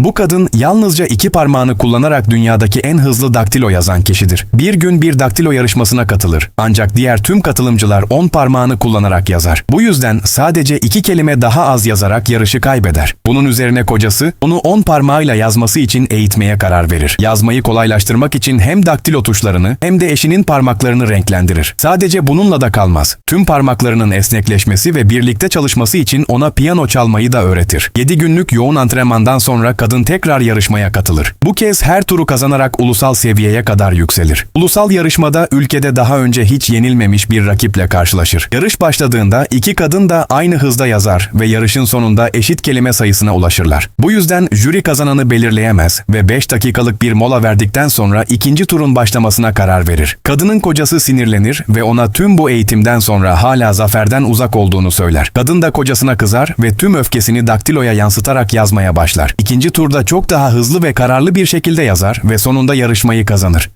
Bu kadın yalnızca iki parmağını kullanarak dünyadaki en hızlı daktilo yazan kişidir. Bir gün bir daktilo yarışmasına katılır. Ancak diğer tüm katılımcılar 10 parmağını kullanarak yazar. Bu yüzden sadece iki kelime daha az yazarak yarışı kaybeder. Bunun üzerine kocası onu 10 parmağıyla yazması için eğitmeye karar verir. Yazmayı kolaylaştırmak için hem daktilo tuşlarını hem de eşinin parmaklarını renklendirir. Sadece bununla da kalmaz. Tüm parmaklarının esnekleşmesi ve birlikte çalışması için ona piyano çalmayı da öğretir. 7 günlük yoğun antrenmandan sonra kadın tekrar yarışmaya katılır. Bu kez her turu kazanarak ulusal seviyeye kadar yükselir. Ulusal yarışmada ülkede daha önce hiç yenilmemiş bir rakiple karşılaşır. Yarış başladığında iki kadın da aynı hızda yazar ve yarışın sonunda eşit kelime sayısına ulaşırlar. Bu yüzden jüri kazananı belirleyemez ve 5 dakikalık bir mola verdikten sonra ikinci turun başlamasına karar verir. Kadının kocası sinirlenir ve ona tüm bu eğitimden sonra hala zaferden uzak olduğunu söyler. Kadın da kocasına kızar ve tüm öfkesini daktiloya yansıtarak yazmaya başlar. İkinci turda çok daha hızlı ve kararlı bir şekilde yazar ve sonunda yarışmayı kazanır.